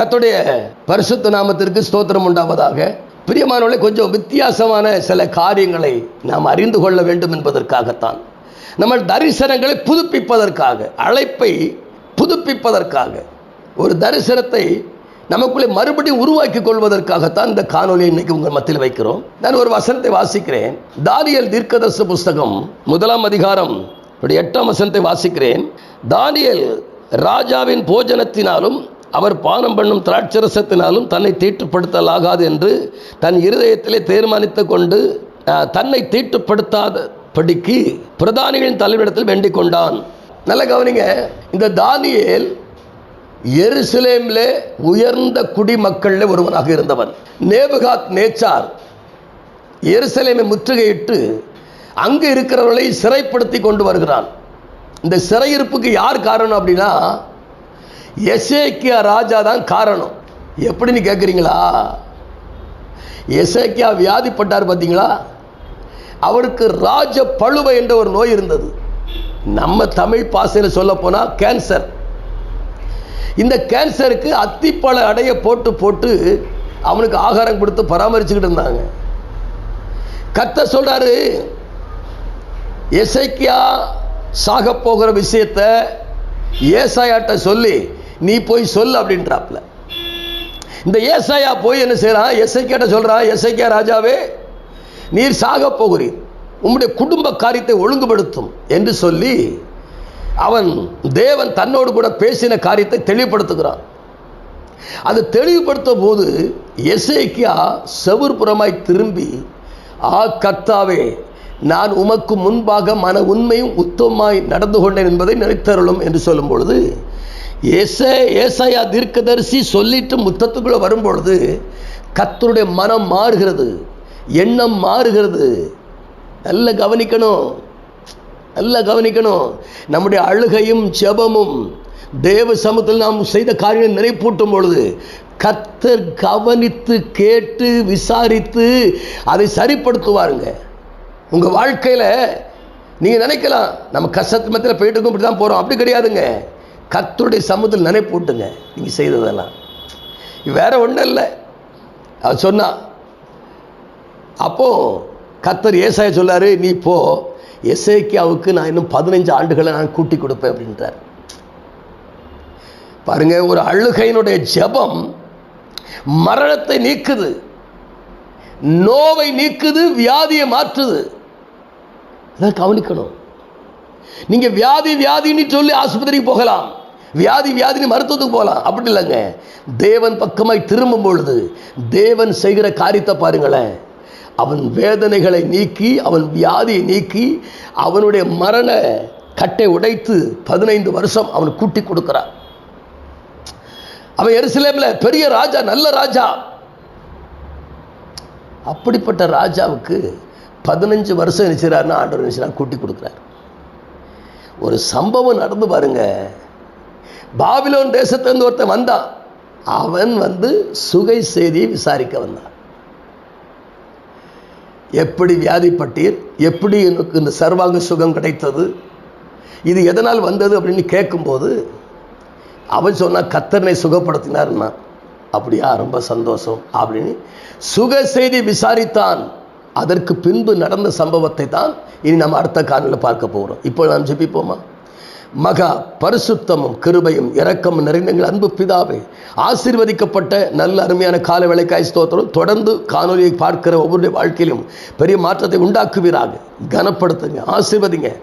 கத்துடைய பரிசுத்த நாமத்திற்கு ஸ்தோத்திரம் உண்டாவதாக. பிரியமானவர்களே கொஞ்சம் வித்தியாசமான சில காரியங்களை நாம் அறிந்து கொள்ள வேண்டும் என்பதற்காகத்தான். நம்ம தரிசனங்களை புதுப்பிப்பதற்காக அழைப்பை புதுப்பிப்பதற்காக ஒரு தரிசனத்தை நமக்குள்ளே மறுபடியும் உருவாக்கி கொள்வதற்காகத்தான் இந்த காணொலியை இன்னைக்கு உங்கள் மத்தியில் வைக்கிறோம். நான் ஒரு வசனத்தை வாசிக்கிறேன். தானியல் தீர்க்கதர்ச புஸ்தகம் முதலாம் அதிகாரம் எட்டாம் வசனத்தை வாசிக்கிறேன். தானியல் ராஜாவின் போஜனத்தினாலும் அவர் பானம் பண்ணும் திராட்சரசத்தினாலும் தன்னை தீட்டுப்படுத்தலாகாது என்று தன் இருதயத்திலே தீர்மானித்து கொண்டு அஹ், தன்னை தீட்டுப்படுத்தாதபடிக்கு பிரதானிகளின் தலைவரிடத்தில் வேண்டிக் கொண்டான். நல்ல கவனிங்க இந்த தானியேல் எருசலேமிலே உயர்ந்த குடிமக்களில் ஒருவனாக இருந்தவன். நேபுகாத் நேச்சார் எருசலேமை முற்றுகையிட்டு அங்கு இருக்கிறவர்களை சிறைப்படுத்தி கொண்டு வருகிறான். இந்த சிறையிருப்புக்கு யார் காரணம் அப்படின்னா எசேக்கியா ராஜா தான் காரணம். எப்படின்னு கேட்குறீங்களா எசேக்கியா வியாதிப்பட்டார் பார்த்தீங்களா அவருக்கு ராஜ பழுவை என்ற ஒரு நோய் இருந்தது. நம்ம தமிழ் பாசையில் சொல்ல போனால் கேன்சர் இந்த கேன்சருக்கு அத்திப்பழ அடைய போட்டு போட்டு அவனுக்கு ஆகாரம் கொடுத்து பராமரிச்சுக்கிட்டு இருந்தாங்க. கத்த சொல்றாரு எசைக்கியா சாக போகிற விஷயத்த ஏசாயாட்ட சொல்லி நீ போய் சொல்லு அப்படின்றாப்ல இந்த ஏசாயா போய் என்ன செய்கிறான் எசைக்கியாட்ட சொல்கிறான் எசைக்கியா ராஜாவே நீர் சாக போகிறீர். உம்முடைய குடும்ப காரியத்தை ஒழுங்குபடுத்தும் என்று சொல்லி அவன் தேவன் தன்னோடு கூட பேசின காரியத்தை தெளிவுபடுத்துகிறான். அது தெளிவுபடுத்தும் போது எசேக்கியா செவுர்புறமாய் திரும்பி ஆ கர்த்தாவே நான் உமக்கு முன்பாக மன உண்மையும் உத்தமாய் நடந்து கொண்டேன் என்பதை நினைத்தருளும் என்று சொல்லும் பொழுது ஏசே ஏசாயா தீர்க்கதரிசி சொல்லிட்டு முத்தத்துக்குள்ளே வரும்பொழுது கத்தருடைய மனம் மாறுகிறது எண்ணம் மாறுகிறது. நல்ல கவனிக்கணும் நல்லா கவனிக்கணும். நம்முடைய அழுகையும் செபமும் தேவ சமத்தில் நாம் செய்த காரியம் நினைப்பூட்டும் பொழுது கத்தர் கவனித்து கேட்டு விசாரித்து அதை சரிப்படுத்துவாருங்க. உங்கள் வாழ்க்கையில் நீங்கள் நினைக்கலாம் நம்ம கஷ்டத்து மத்தியில் போயிட்டு இருக்கோம் இப்படி தான் போகிறோம் அப்படி கிடையாதுங்க. கத்தருடைய சமூகத்தில் நினைப்பூட்டுங்க நீங்கள் செய்ததெல்லாம். வேற ஒன்றும் இல்லை. அவர் சொன்னா அப்போ கத்தர் ஏசாய சொல்லாரு நீ போ. அவுக்கு நான் இன்னும் பதினஞ்சு ஆண்டுகளை நான் கூட்டி கொடுப்பேன் அப்படின்றார். பாருங்க ஒரு அழுகையினுடைய ஜெபம் மரணத்தை நீக்குது. நோவை நீக்குது வியாதியை மாற்றுது. அதான் கவனிக்கணும். நீங்க வியாதி வியாதின்னு சொல்லி ஆஸ்பத்திரிக்கு போகலாம். வியாதி வியாதின்னு மருத்துவத்துக்கு போகலாம். அப்படி இல்லைங்க. தேவன் பக்கமாய் திரும்பும் பொழுது தேவன் செய்கிற காரியத்தை பாருங்களேன். அவன் வேதனைகளை நீக்கி அவன் வியாதியை நீக்கி அவனுடைய மரண கட்டை உடைத்து பதினைந்து வருஷம் அவன் கூட்டி கொடுக்கிறான். அவன் எருசலேமில் பெரிய ராஜா நல்ல ராஜா. அப்படிப்பட்ட ராஜாவுக்கு பதினஞ்சு வருஷம் நினைச்சாருன்னா ஆண்டவர் நினைச்சார் கூட்டி கொடுக்குறார். ஒரு சம்பவம் நடந்து பாருங்க. பாபிலோன் தேசத்திலேருந்து ஒருத்தன் வந்தான். அவன் வந்து சுகை செய்தியை விசாரிக்க வந்தான். எப்படி வியாதிப்பட்டீர்? எப்படி எனக்கு இந்த சர்வாங்க சுகம் கிடைத்தது? இது எதனால் வந்தது அப்படின்னு கேட்கும்போது அவன் சொன்னால் கத்தனை சுகப்படுத்தினார்னா. அப்படியா ரொம்ப சந்தோஷம் அப்படின்னு சுக செய்தி விசாரித்தான். அதற்கு பின்பு நடந்த சம்பவத்தை தான் இனி நம்ம அடுத்த காலையில் பார்க்க போகிறோம் இப்போ நாம் ஜெபிப்போமா? மகா பரிசுத்தமும் கிருபையும் இரக்கமும் நிறைந்த எங்கள் அன்பு பிதாவே. ஆசீர்வதிக்கப்பட்ட நல்ல அருமையான கால விளக்காய் ஸ்தோத்திரம். தொடர்ந்து காணொலியை பார்க்கிற ஒவ்வொருடைய வாழ்க்கையிலும் பெரிய மாற்றத்தை உண்டாக்குவீராக. கனப்படுத்துங்க ஆசீர்வதிங்க.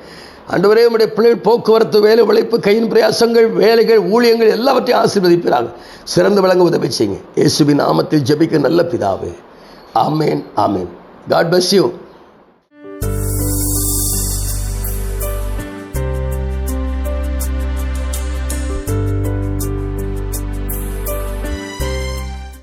அன்றுவரே உடைய பிள்ளைகள் போக்குவரத்து வேலை உழைப்பு கையின் பிரயாசங்கள் வேலைகள் ஊழியங்கள் எல்லாவற்றையும் ஆசீர்வதிப்பீராக. சிறந்து விளங்க உதவி செய்யுங்க. இயேசுவின் நாமத்தில் ஜெபிக்க நல்ல பிதாவே. ஆமேன் ஆமேன். God bless you